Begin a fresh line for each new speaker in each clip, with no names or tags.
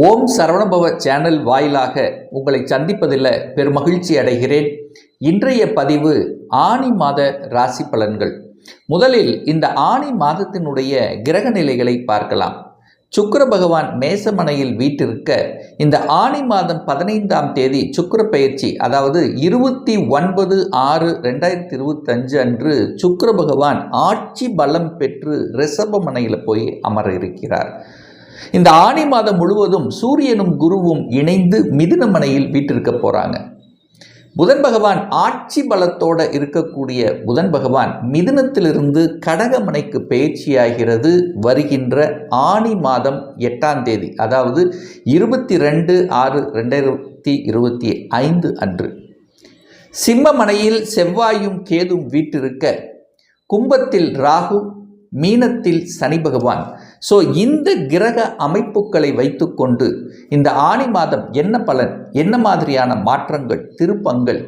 ஓம் Saravanabhava channel வாயிலாக உங்களை சந்திப்பதில் பெருமகிழ்ச்சி அடைகிறேன். இன்றைய பதிவு ஆனி மாத ராசி பலன்கள். முதலில் இந்த ஆனி மாதத்தினுடைய கிரக நிலைகளை பார்க்கலாம். சுக்கர பகவான் மேசமனையில் வீட்டிருக்க இந்த ஆனி மாதம் பதினைந்தாம் தேதி சுக்கிர பயிற்சி அதாவது இருபத்தி ஒன்பது ஆறு ரெண்டாயிரத்தி இருபத்தஞ்சு அன்று சுக்கர பகவான் ஆட்சி பலம் பெற்று ரிஷபமனையில் போய் அமர இருக்கிறார். இந்த ஆணி மாதம் முழுவதும் சூரியனும் குருவும் இணைந்து மிதுனமனையில் வீட்டிருக்க போகிறாங்க புதன் பகவான் ஆட்சி பலத்தோட இருக்கக்கூடிய புதன் பகவான் மிதுனத்திலிருந்து கடகமனைக்கு பயிற்சியாகிறது வருகின்ற ஆணி மாதம் எட்டாம் தேதி அதாவது இருபத்தி ரெண்டு ஆறு ரெண்டாயிரத்தி இருபத்தி ஐந்து அன்று. சிம்மமனையில் செவ்வாயும் கேதும் வீட்டிருக்க கும்பத்தில் ராகு மீனத்தில் சனி பகவான் ஸோ இந்த கிரக அமைப்புகளை வைத்துக்கொண்டு இந்த ஆணி மாதம் என்ன பலன்? என்ன மாதிரியான மாற்றங்கள் திருப்பங்கள்?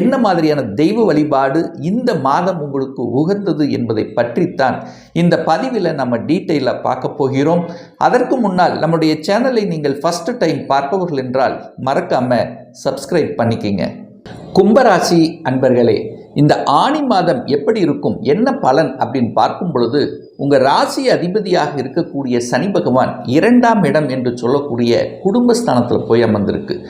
என்ன மாதிரியான தெய்வ வழிபாடு இந்த மாதம் உங்களுக்கு உகந்தது என்பதை பற்றித்தான் இந்த பதிவில் நம்ம டீட்டெயிலாக பார்க்க போகிறோம். அதற்கு முன்னால் நம்முடைய சேனலை நீங்கள் ஃபஸ்ட்டு டைம் பார்ப்பவர்கள் என்றால் மறக்காமல் சப்ஸ்கிரைப் பண்ணிக்கிங்க. கும்பராசி அன்பர்களே இந்த ஆணி மாதம் எப்படி இருக்கும்? என்ன பலன்? அப்படின்னு பார்க்கும் பொழுது உங்கள் ராசி அதிபதியாக இருக்கக்கூடிய சனி பகவான் இரண்டாம் இடம் என்று சொல்லக்கூடிய குடும்பஸ்தானத்தில் போய் அமர்ந்திருக்கு.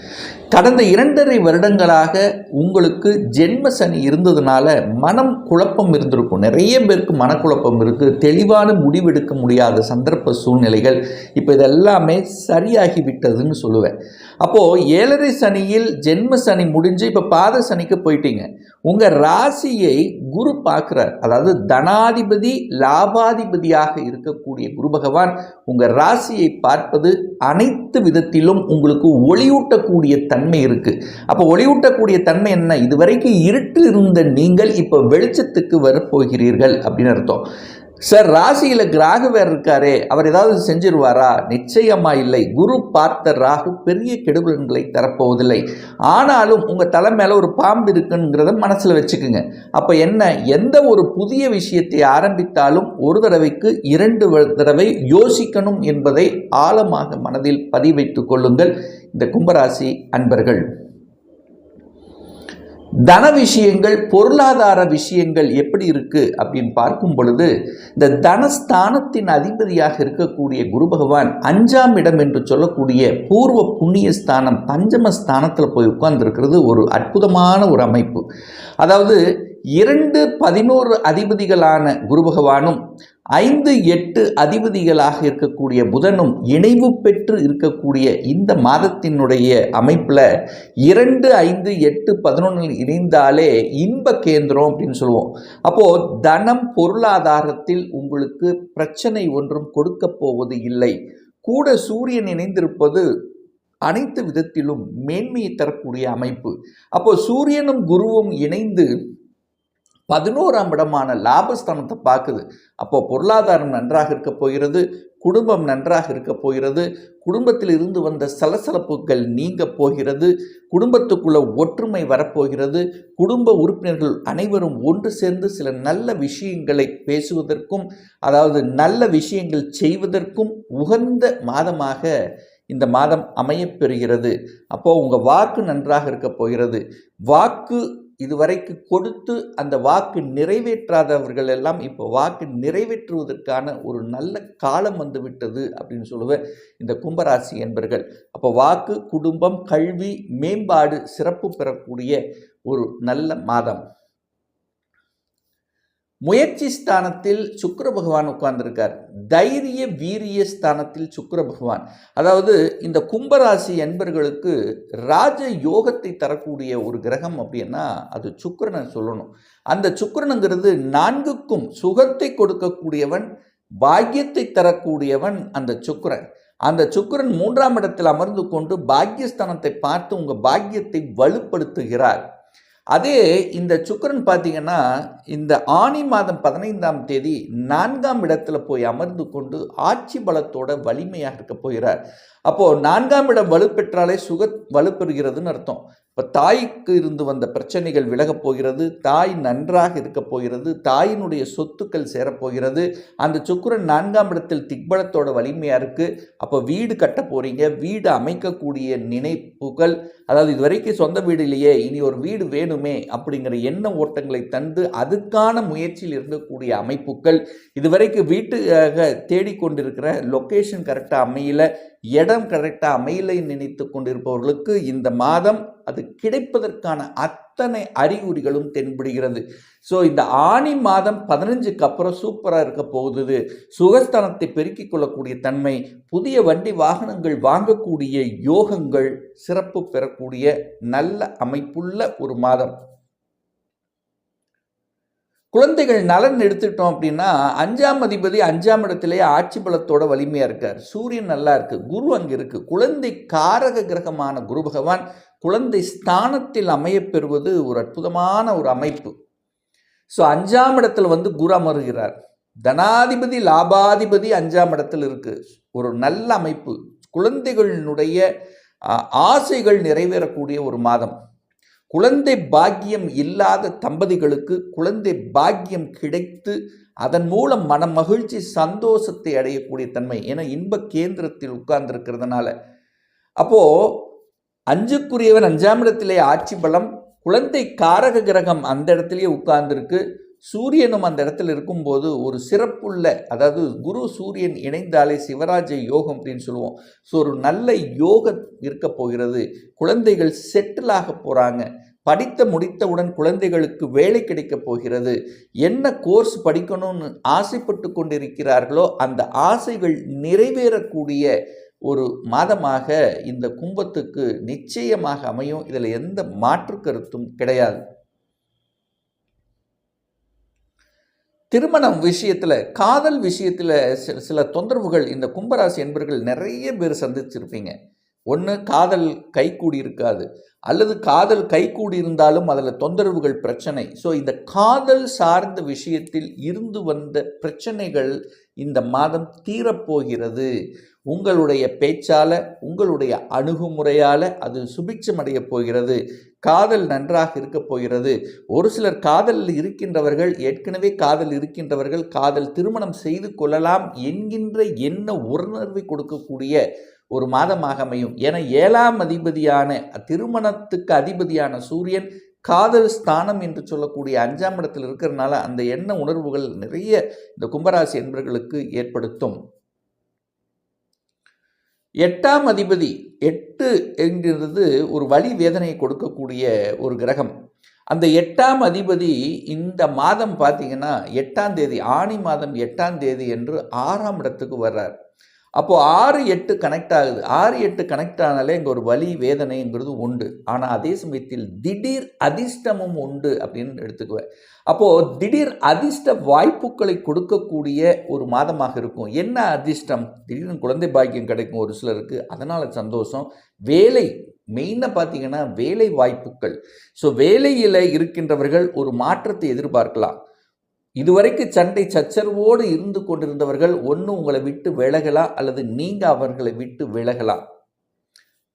கடந்த இரண்டரை வருடங்களாக உங்களுக்கு ஜென்ம சனி இருந்ததுனால மனம் குழப்பம் இருந்திருக்கும். நிறைய பேருக்கு மனக்குழப்பம் இருக்குது தெளிவான முடிவெடுக்க முடியாத சந்தர்ப்ப சூழ்நிலைகள். இப்போ இதெல்லாமே சரியாகி விட்டதுன்னு சொல்லுவேன். அப்போது ஏழரை சனியில் ஜென்ம சனி முடிஞ்சு இப்போ பாத சனிக்கு போயிட்டீங்க. உங்கள் ராசியை குரு பார்க்குறார். அதாவது தனாதிபதி லாபாதிபதியாக இருக்கக்கூடிய குரு பகவான் உங்கள் ராசியை பார்ப்பது அனைத்து விதத்திலும் உங்களுக்கு ஒளியூட்டக்கூடிய தன் தன்மை இருக்குது அப்போ ஒளியூட்டக்கூடிய தன்மை என்ன? இதுவரைக்கும் இருட்டு இருந்த நீங்கள் இப்போ வெளிச்சத்துக்கு வரப்போகிறீர்கள் அப்படின்னு அர்த்தம். சார் ராசியில் கிராகு வேறு இருக்காரே அவர் ஏதாவது செஞ்சிருவாரா? நிச்சயமா இல்லை. குரு பார்த்த ராகு பெரிய கெடுபலன்களை தரப்போவதில்லை. ஆனாலும் உங்கள் தலை மேலே ஒரு பாம்பு இருக்குங்கிறத மனசில் வச்சுக்குங்க. அப்போ என்ன எந்த ஒரு புதிய விஷயத்தை ஆரம்பித்தாலும் ஒரு தடவைக்கு இரண்டு தடவை யோசிக்கணும் என்பதை ஆழமாக மனதில் பதிவைத்துக் கொள்ளுங்கள். இந்த கும்பராசி அன்பர்கள். தன விஷயங்கள் பொருளாதார விஷயங்கள் எப்படி இருக்கு அப்படின்னு பார்க்கும் பொழுது இந்த தனஸ்தானத்தின் அதிபதியாக இருக்கக்கூடிய குரு பகவான் அஞ்சாம் இடம் என்று சொல்லக்கூடிய பூர்வ புண்ணிய ஸ்தானம் பஞ்சம ஸ்தானத்தில் போய் உட்கார்ந்துருக்கிறது ஒரு அற்புதமான ஒரு அமைப்பு. அதாவது இரண்டு பதினோரு அதிபதிகளான குரு பகவானும் ஐந்து எட்டு அதிபதிகளாக இருக்கக்கூடிய புதனும் இணைவு பெற்று இருக்கக்கூடிய இந்த மாதத்தினுடைய அமைப்பில் இரண்டு ஐந்து எட்டு பதினொன்றில் இணைந்தாலே இன்ப கேந்திரம் அப்படின்னு சொல்லுவோம். அப்போது தனம் பொருளாதாரத்தில் உங்களுக்கு பிரச்சனை ஒன்றும் கொடுக்க போவது இல்லை. கூட சூரியன் இணைந்திருப்பது அனைத்து விதத்திலும் மேன்மையை தரக்கூடிய அமைப்பு. அப்போ சூரியனும் குருவும் இணைந்து பதினோராம் இடமான லாபஸ்தானத்தை பார்க்குது. அப்போ பொருளாதாரம் நன்றாக இருக்க போகிறது குடும்பம் நன்றாக இருக்க போகிறது குடும்பத்தில் இருந்து வந்த சலசலப்புகள் நீங்க போகிறது குடும்பத்துக்குள்ள ஒற்றுமை வரப்போகிறது குடும்ப உறுப்பினர்கள் அனைவரும் ஒன்று சேர்ந்து சில நல்ல விஷயங்களை பேசுவதற்கும் அதாவது நல்ல விஷயங்கள் செய்வதற்கும் உகந்த மாதமாக இந்த மாதம் அமையப்பெறுகிறது அப்போது உங்கள் வாக்கு நன்றாக இருக்க போகிறது. வாக்கு இதுவரைக்கு கொடுத்து அந்த வாக்கு நிறைவேற்றாதவர்கள் எல்லாம் இப்போ வாக்கு நிறைவேற்றுவதற்கான ஒரு நல்ல காலம் வந்துவிட்டது அப்படின்னு சொல்லுவேன் இந்த கும்பராசி என்பர்கள். அப்போ வாக்கு குடும்பம் கல்வி மேம்பாடு சிறப்பு பெறக்கூடிய ஒரு நல்ல மாதம். முயற்சி ஸ்தானத்தில் சுக்கர பகவான் உட்கார்ந்திருக்கார். தைரிய வீரிய ஸ்தானத்தில் சுக்கர பகவான். அதாவது இந்த கும்பராசி என்பர்களுக்கு ராஜ யோகத்தை தரக்கூடிய ஒரு கிரகம் அப்படின்னா அது சுக்கரனை சொல்லணும். அந்த சுக்கரனுங்கிறது நான்குக்கும் சுகத்தை கொடுக்கக்கூடியவன் பாக்கியத்தை தரக்கூடியவன் அந்த சுக்கரன். அந்த சுக்கரன் மூன்றாம் இடத்தில் அமர்ந்து கொண்டு பாக்கியஸ்தானத்தை பார்த்து உங்கள் பாக்கியத்தை வலுப்படுத்துகிறார். அதே இந்த சுக்கிரன் பார்த்தீங்கன்னா இந்த ஆனி மாதம் பதினைந்தாம் தேதி நான்காம் இடத்துல போய் அமர்ந்து கொண்டு ஆட்சி பலத்தோட வலிமையாக இருக்க போகிறார். அப்போது நான்காம் இடம் வலுப்பெற்றாலே சுக வலுப்பெறுகிறதுன்னு அர்த்தம். இப்போ தாய்க்கு இருந்து வந்த பிரச்சனைகள் விலகப் போகிறது தாய் நன்றாக இருக்க போகிறது தாயினுடைய சொத்துக்கள் சேரப்போகிறது அந்த சுக்கிரன் நான்காம் இடத்தில் திக்பலத்தோட வலிமையாக இருக்குது அப்போ வீடு கட்ட போகிறீங்க வீடு அமைக்கக்கூடிய நினைப்புகள் அதாவது இதுவரைக்கும் சொந்த வீடு இல்லையே இனி ஒரு வீடு வேணும் அப்படிங்கிற எண்ண ஓட்டங்களை தந்து அதுக்கான முயற்சியில் இருக்கக்கூடிய அமைப்புகள் இதுவரைக்கும் வீட்டுக்காக தேடிக்கொண்டிருக்கிற லொக்கேஷன் கரெக்டாக அமையல இடம் கரெக்டாக அமையலை நினைத்து கொண்டிருப்பவர்களுக்கு இந்த மாதம் அது கிடைப்பதற்கான அத்தனை அறிகுறிகளும் தென்படுகிறது. ஸோ இந்த ஆணி மாதம் பதினஞ்சுக்கு அப்புறம் சூப்பராக இருக்க போகுது. சுகஸ்தானத்தை பெருக்கிக் கொள்ளக்கூடிய தன்மை புதிய வண்டி வாகனங்கள் வாங்கக்கூடிய யோகங்கள் சிறப்பு பெறக்கூடிய நல்ல அமைப்புள்ள ஒரு மாதம். குழந்தைகள் நலன் எடுத்துட்டோம் அப்படின்னா அஞ்சாம் அதிபதி அஞ்சாம் இடத்திலேயே ஆட்சி பலத்தோட வலிமையாக இருக்கார். சூரியன் நல்லா இருக்குது குரு அங்கே இருக்குது குழந்தை காரக கிரகமான குரு பகவான் குழந்தை ஸ்தானத்தில் அமையப்பெறுவது ஒரு அற்புதமான ஒரு அமைப்பு. ஸோ அஞ்சாம் இடத்துல வந்து குரு அமருகிறார். தனாதிபதி லாபாதிபதி அஞ்சாம் இடத்துல இருக்குது ஒரு நல்ல அமைப்பு. குழந்தைகளினுடைய ஆசைகள் நிறைவேறக்கூடிய ஒரு மாதம். குழந்தை பாக்கியம் இல்லாத தம்பதிகளுக்கு குழந்தை பாக்கியம் கிடைத்து அதன் மூலம் மன மகிழ்ச்சி சந்தோஷத்தை அடையக்கூடிய தன்மை ஏன்னா இன்ப கேந்திரத்தில் உட்கார்ந்திருக்கிறதுனால. அப்போது அஞ்சுக்குரியவன் அஞ்சாம் இடத்திலே ஆட்சி பலம் குழந்தை காரக கிரகம் அந்த இடத்துலையே உட்கார்ந்துருக்கு. சூரியனும் அந்த இடத்துல இருக்கும்போது ஒரு சிறப்புள்ள அதாவது குரு சூரியன் இணைந்தாலே சிவராஜ யோகம் அப்படின்னு சொல்லுவோம். ஸோ ஒரு நல்ல யோகம் இருக்க போகிறது. குழந்தைகள் செட்டில் ஆக போகிறாங்க படித்த முடித்தவுடன் குழந்தைகளுக்கு வேலை கிடைக்கப் போகிறது. என்ன கோர்ஸ் படிக்கணும்னு ஆசைப்பட்டு கொண்டிருக்கிறார்களோ அந்த ஆசைகள் நிறைவேறக்கூடிய ஒரு மாதமாக இந்த கும்பத்துக்கு நிச்சயமாக அமையும். இதில் எந்த மாற்று கருத்தும் கிடையாது. திருமணம் விஷயத்தில் காதல் விஷயத்தில் சில சில தொந்தரவுகள் இந்த கும்பராசி என்பர்கள் நிறைய பேர் சந்திச்சிருப்பீங்க. ஒன்று காதல் கைகூடி இருக்காது. அல்லது காதல் கைகூடி இருந்தாலும் அதில் தொந்தரவுகள் பிரச்சனை. ஸோ இந்த காதல் சார்ந்த விஷயத்தில் இருந்து வந்த பிரச்சனைகள் இந்த மாதம் தீரப்போகிறது. உங்களுடைய பேச்சால் உங்களுடைய அணுகுமுறையால் அது சுபிட்சமடைய போகிறது. காதல் நன்றாக இருக்க போகிறது. ஒரு சிலர் காதலில் இருக்கின்றவர்கள் ஏற்கனவே காதல் இருக்கின்றவர்கள் காதல் திருமணம் செய்து கொள்ளலாம் என்கின்ற என்ன உணர்வை கொடுக்கக்கூடிய ஒரு மாதமாக அமையும். ஏன்னா ஏழாம் அதிபதியான திருமணத்துக்கு அதிபதியான சூரியன் காதல் ஸ்தானம் என்று சொல்லக்கூடிய அஞ்சாம் இடத்தில் இருக்கிறதுனால அந்த எண்ண உணர்வுகள் நிறைய இந்த கும்பராசி என்பர்களுக்கு ஏற்படுத்தும். எட்டாம் அதிபதி எட்டு என்கிறது ஒரு வழி வேதனையை கொடுக்கக்கூடிய ஒரு கிரகம். அந்த எட்டாம் அதிபதி இந்த மாதம் பார்த்தீங்கன்னா எட்டாம் தேதி ஆணி மாதம் எட்டாம் தேதி என்று ஆறாம் இடத்துக்கு வர்றார். அப்போது ஆறு எட்டு கனெக்ட் ஆகுது. ஆறு எட்டு கனெக்ட் ஆனாலே இங்கே ஒரு வலி வேதனைங்கிறது உண்டு. ஆனால் அதே சமயத்தில் திடீர் அதிர்ஷ்டமும் உண்டு அப்படின்னு எடுத்துக்குவேன். அப்போது திடீர் அதிர்ஷ்ட வாய்ப்புகளை கொடுக்கக்கூடிய ஒரு மாதமாக இருக்கும். என்ன அதிர்ஷ்டம்? திடீர்னு குழந்தை பாக்கியம் கிடைக்கும் ஒரு சிலருக்கு. அதனால் சந்தோஷம். வேலை. மெயினாக பார்த்தீங்கன்னா வேலை வாய்ப்புகள். ஸோ வேலையில் இருக்கின்றவர்கள் ஒரு மாற்றத்தை எதிர்பார்க்கலாம். இதுவரைக்கு சண்டை சச்சரவோடு இருந்து கொண்டிருந்தவர்கள் ஒன்று உங்களை விட்டு விலகலாம் அல்லது நீங்கள் அவர்களை விட்டு விலகலாம்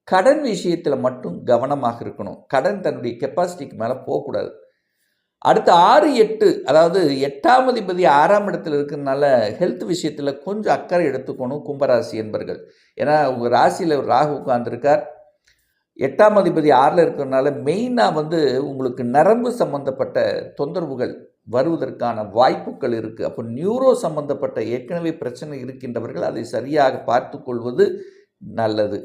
கடன் விஷயத்தில் மட்டும் கவனமாக இருக்கணும். கடன் தன்னுடைய கெப்பாசிட்டிக்கு மேலே போகக்கூடாது. அடுத்த ஆறு எட்டு அதாவது எட்டாம் அதிபதி ஆறாம் இடத்துல இருக்கிறதுனால ஹெல்த் விஷயத்தில் கொஞ்சம் அக்கறை எடுத்துக்கணும் கும்பராசி என்பர்கள். ஏன்னா உங்கள் ராசியில் ராகு உட்கார்ந்துருக்கார் எட்டாம் அதிபதி ஆறில் இருக்கிறதுனால மெயினாக வந்து உங்களுக்கு நரம்பு சம்பந்தப்பட்ட தொந்தரவுகள் வருவதற்கான வாய்ப்புகள் இருக்குது அப்போ நியூரோ சம்பந்தப்பட்ட ஏற்கனவே பிரச்சனை இருக்கின்றவர்கள் அதை சரியாக பார்த்து கொள்வது நல்லது.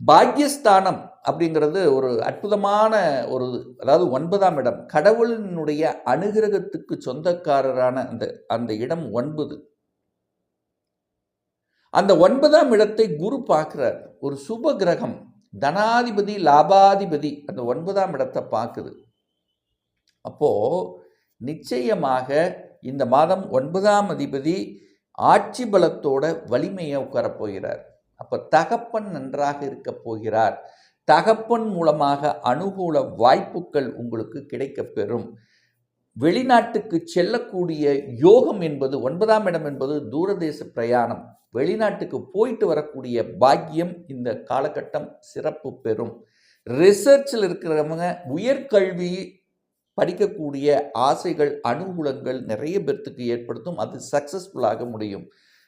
பாக்யஸ்தானம் அப்படிங்கிறது ஒரு அற்புதமான ஒரு அதாவது ஒன்பதாம் இடம். கடவுளினுடைய அனுகிரகத்துக்கு சொந்தக்காரரான அந்த அந்த இடம் ஒன்பது. அந்த ஒன்பதாம் இடத்தை குரு பார்க்கிறார். ஒரு சுப கிரகம். தனாதிபதி லாபாதிபதி அந்த ஒன்பதாம் இடத்தை பார்க்குது. அப்போது நிச்சயமாக இந்த மாதம் ஒன்பதாம் அதிபதி ஆட்சி பலத்தோட வலிமையை உட்காரப் போகிறார். அப்போ தகப்பன் நன்றாக இருக்க போகிறார். தகப்பன் மூலமாக அனுகூல வாய்ப்புகள் உங்களுக்கு கிடைக்கப்பெறும் வெளிநாட்டுக்கு செல்லக்கூடிய யோகம் என்பது ஒன்பதாம் இடம் என்பது தூரதேச பிரயாணம். வெளிநாட்டுக்கு போயிட்டு வரக்கூடிய பாக்கியம் இந்த காலகட்டம் சிறப்பு பெறும். ரிசர்ச்சில் இருக்கிறவங்க உயர்கல்வி படிக்கக்கூடிய ஆசைகள் அனுகூலங்கள் நிறைய பேர்த்துக்கு ஏற்படுத்தும். அது சக்ஸஸ்ஃபுல்லாக முடியும்.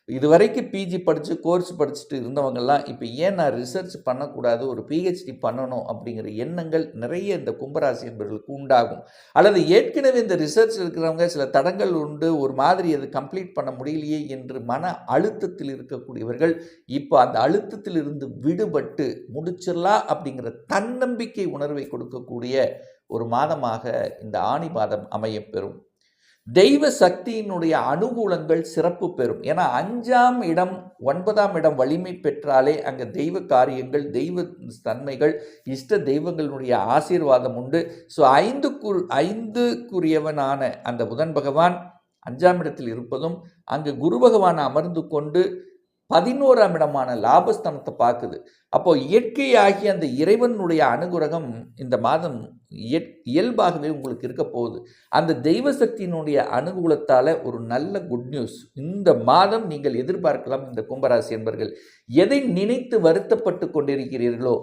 இதுவரைக்கும் பிஜி படித்து கோர்ஸ் படிச்சுட்டு இருந்தவங்கெல்லாம் இப்போ ஏன் நான் ரிசர்ச் பண்ணக்கூடாது? ஒரு பிஹெச்டி பண்ணணும் அப்படிங்கிற எண்ணங்கள் நிறைய இந்த கும்பராசி என்பவர்களுக்கு உண்டாகும். அல்லது ஏற்கனவே இந்த ரிசர்ச் இருக்கிறவங்க சில தடங்கள் உண்டு ஒரு மாதிரி அது கம்ப்ளீட் பண்ண முடியலையே என்று மன அழுத்தத்தில் இருக்கக்கூடியவர்கள் இப்போ அந்த அழுத்தத்தில் இருந்து விடுபட்டு முடிச்சிடலாம் அப்படிங்கிற தன்னம்பிக்கை உணர்வை கொடுக்கக்கூடிய ஒரு மாதமாக இந்த ஆணி மாதம் அமையப்பெறும் தெய்வ சக்தியினுடைய அனுகூலங்கள் சிறப்பு பெறும். ஏன்னா அஞ்சாம் இடம் ஒன்பதாம் இடம் வலிமை பெற்றாலே அங்கே தெய்வ காரியங்கள் தெய்வ தன்மைகள் இஷ்ட தெய்வங்களுடைய ஆசீர்வாதம் உண்டு. ஸோ ஐந்துக்கு ஐந்துக்குரியவனான அந்த புதன் பகவான் அஞ்சாம் இடத்தில் இருப்பதும் அங்கு குரு பகவான் அமர்ந்து கொண்டு பதினோராம் இடமான லாபஸ்தனத்தை பார்க்குது. அப்போ இயற்கையாகி அந்த இறைவனுடைய அனுகிரகம் இந்த மாதம் இயல்பாகவே உங்களுக்கு இருக்க போகுது. அந்த தெய்வ சக்தியினுடைய அனுகூலத்தால் ஒரு நல்ல குட் நியூஸ் இந்த மாதம் நீங்கள் எதிர்பார்க்கலாம் இந்த கும்பராசி என்பர்கள். எதை நினைத்து வருத்தப்பட்டு கொண்டிருக்கிறீர்களோ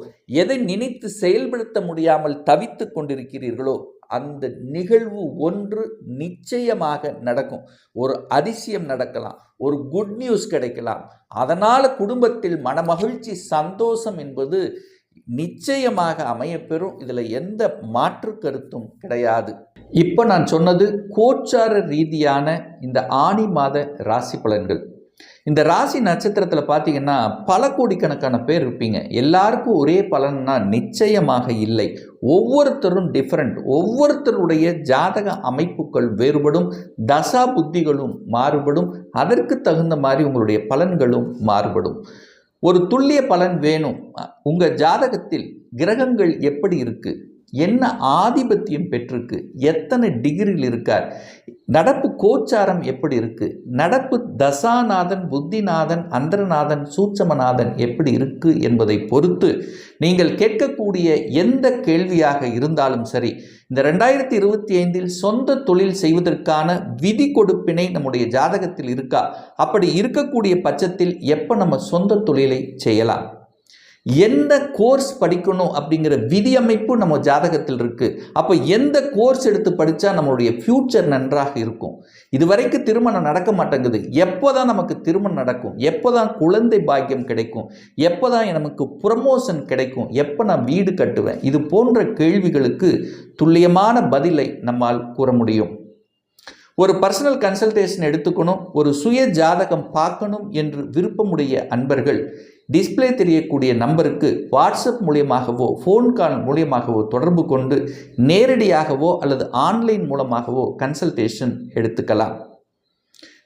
எதை நினைத்து செயல்படுத்த முடியாமல் தவித்து கொண்டிருக்கிறீர்களோ அந்த நிகழ்வு ஒன்று நிச்சயமாக நடக்கும். ஒரு அதிசயம் நடக்கலாம் ஒரு குட் நியூஸ் கிடைக்கலாம். அதனால் குடும்பத்தில் மனமகிழ்ச்சி சந்தோஷம் என்பது நிச்சயமாக அமையப்பெறும். இதில் எந்த மாற்று கருத்தும் கிடையாது. இப்போ நான் சொன்னது கோச்சார ரீதியான இந்த ஆணி மாத ராசி பலன்கள். இந்த ராசி நட்சத்திரத்தில் பார்த்தீங்கன்னா பல கோடிக்கணக்கான பேர் இருப்பீங்க. எல்லாருக்கும் ஒரே பலன்னா நிச்சயமாக இல்லை. ஒவ்வொருத்தரும் டிஃப்ரெண்ட் ஒவ்வொருத்தருடைய ஜாதக அமைப்புகள் வேறுபடும் தசா புத்திகளும் மாறுபடும் அதற்கு தகுந்த மாதிரி உங்களுடைய பலன்களும் மாறுபடும். ஒரு துல்லிய பலன் வேணும். உங்கள் ஜாதகத்தில் கிரகங்கள் எப்படி இருக்குது என்ன ஆதிபத்தியம் பெற்றிருக்கு? எத்தனை டிகிரியில் இருக்கார்? நடப்பு கோச்சாரம் எப்படி இருக்கு? நடப்பு தசாநாதன் புத்திநாதன் அந்தரநாதன் சூட்சமநாதன் எப்படி இருக்கு என்பதை பொறுத்து நீங்கள் கேட்கக்கூடிய எந்த கேள்வியாக இருந்தாலும் சரி இந்த ரெண்டாயிரத்தி இருபத்தி ஐந்தில் சொந்த தொழில் செய்வதற்கான விதி கொடுப்பினை நம்முடைய ஜாதகத்தில் இருக்கா? அப்படி இருக்கக்கூடிய பட்சத்தில் எப்போ நம்ம சொந்த தொழிலை செய்யலாம்? எந்த கோர்ஸ் படிக்கணும் அப்படிங்கிற விதியமைப்பு நம்ம ஜாதகத்தில் இருக்குது அப்போ எந்த கோர்ஸ் எடுத்து படித்தா நம்மளுடைய ஃப்யூச்சர் நன்றாக இருக்கும்? இதுவரைக்கும் திருமணம் நடக்க மாட்டேங்குது. எப்போ தான் நமக்கு திருமணம் நடக்கும்? எப்போ தான் குழந்தை பாக்கியம் கிடைக்கும்? எப்போ தான் நமக்கு ப்ரமோஷன் கிடைக்கும்? எப்போ நான் வீடு கட்டுவேன்? இது போன்ற கேள்விகளுக்கு துல்லியமான பதிலை நம்மால் கூற முடியும். ஒரு பர்சனல் கன்சல்டேஷன் எடுத்துக்கணும். ஒரு சுய ஜாதகம் பார்க்கணும் என்று விருப்பமுடைய அன்பர்கள் டிஸ்பிளே தெரியக்கூடிய நம்பருக்கு வாட்ஸ்அப் மூலியமாகவோ ஃபோன் கால் மூலியமாகவோ தொடர்பு கொண்டு நேரடியாகவோ அல்லது ஆன்லைன் மூலமாகவோ கன்சல்டேஷன் எடுத்துக்கலாம்.